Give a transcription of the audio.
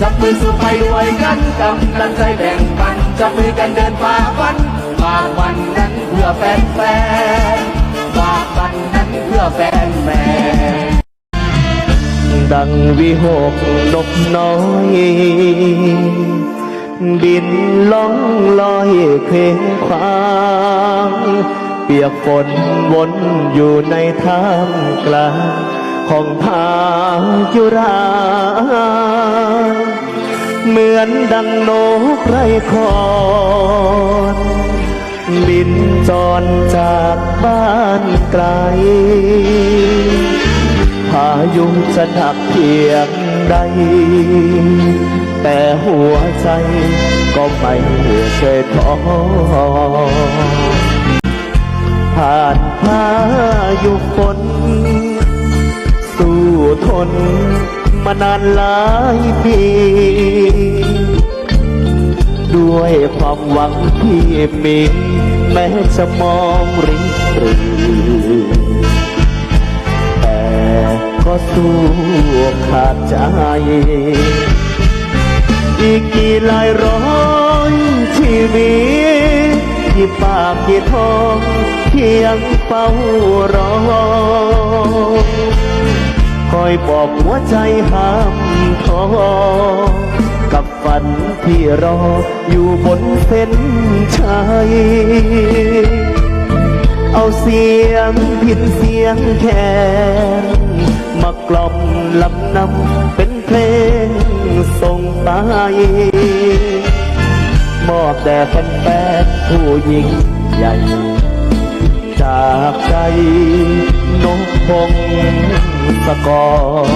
จับมือสู้ไปด้วยกันกำลังใจแบ่งปันจับมือกันเดินฝ่าฟันฝากวันนั้นเพื่อแฟนแฟนๆฝากวันนั้นเพื่อแฟนแฟนดังวิหกนกน้อย บินล่องลอยเคว้งควางเปียกฝนวนอยู่ในท่ามกลางของพายุรา อนดังนกไรคอนบินจรจากบ้านไกลพายุจะหนักเพียงใด แต่หัวใจก็ไม่เคยท้อผ่านพายุฝนสู้ทนมานานหลายปี ด้วยความหวังที่มีแม้จะมองริงรีแต่ก็สู้ขาดใจ อีกกี่หลายร้อยชีวิตที่ปากที่ท้องเพียงเฝ้ารอ อยบอกหัวใจห้ามท้อกับฝันที่รออยู่บนเส้นชัยเอาเสียงผิดเสียงแคนมากล่อมลำนำเป็นเพลงส่งไปมอบแด่แฟนๆผู้ยิ่งใหญ่ จากใจ นกพงศกร